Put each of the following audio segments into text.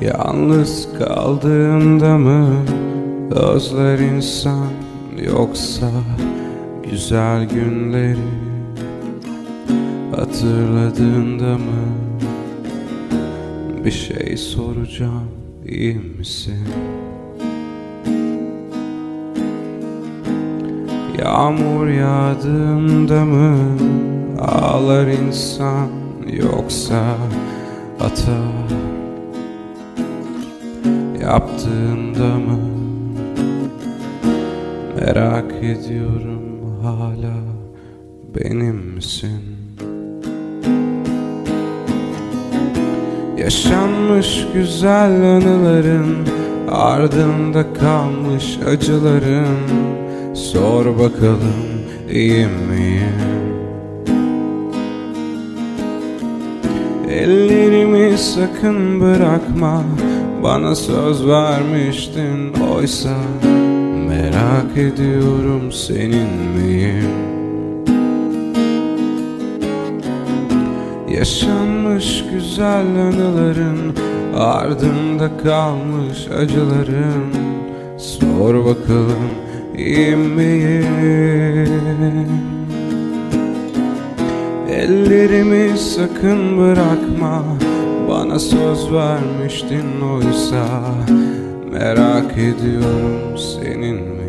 Yalnız kaldığında mı özler insan yoksa güzel günleri hatırladığında mı bir şey soracağım iyi misin? Yağmur yağdığında mı ağlar insan yoksa hata yaptığında mı merak ediyorum hala benim misin? Yaşanmış güzel anıların ardında kalmış acıların Sor bakalım iyi miyim? Ellerimi sakın bırakma Bana söz vermiştin oysa Merak ediyorum senin miyim? Yaşanmış güzel anıların Ardında kalmış acıların Sor bakalım iyi miyim? Ellerimi sakın bırakma Bana söz vermiştin oysa Merak ediyorum senin miyim?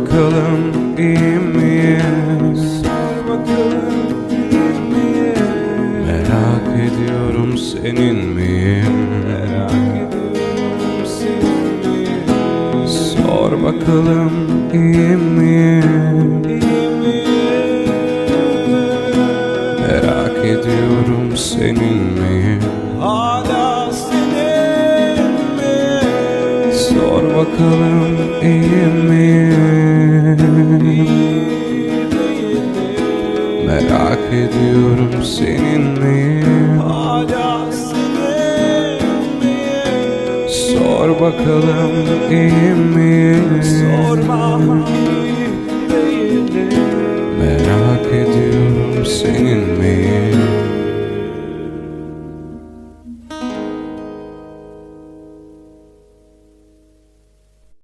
Bakalım iyi miyim? Sor bakalım iyi miyim? Merak ediyorum senin miyim? Merak ediyorum senin miyim? Sor bakalım iyi miyim? İyi miyim? Merak ediyorum senin miyim? Hala senin mi? Sor bakalım iyi miyim? Bakalım iyi miyim? Sorma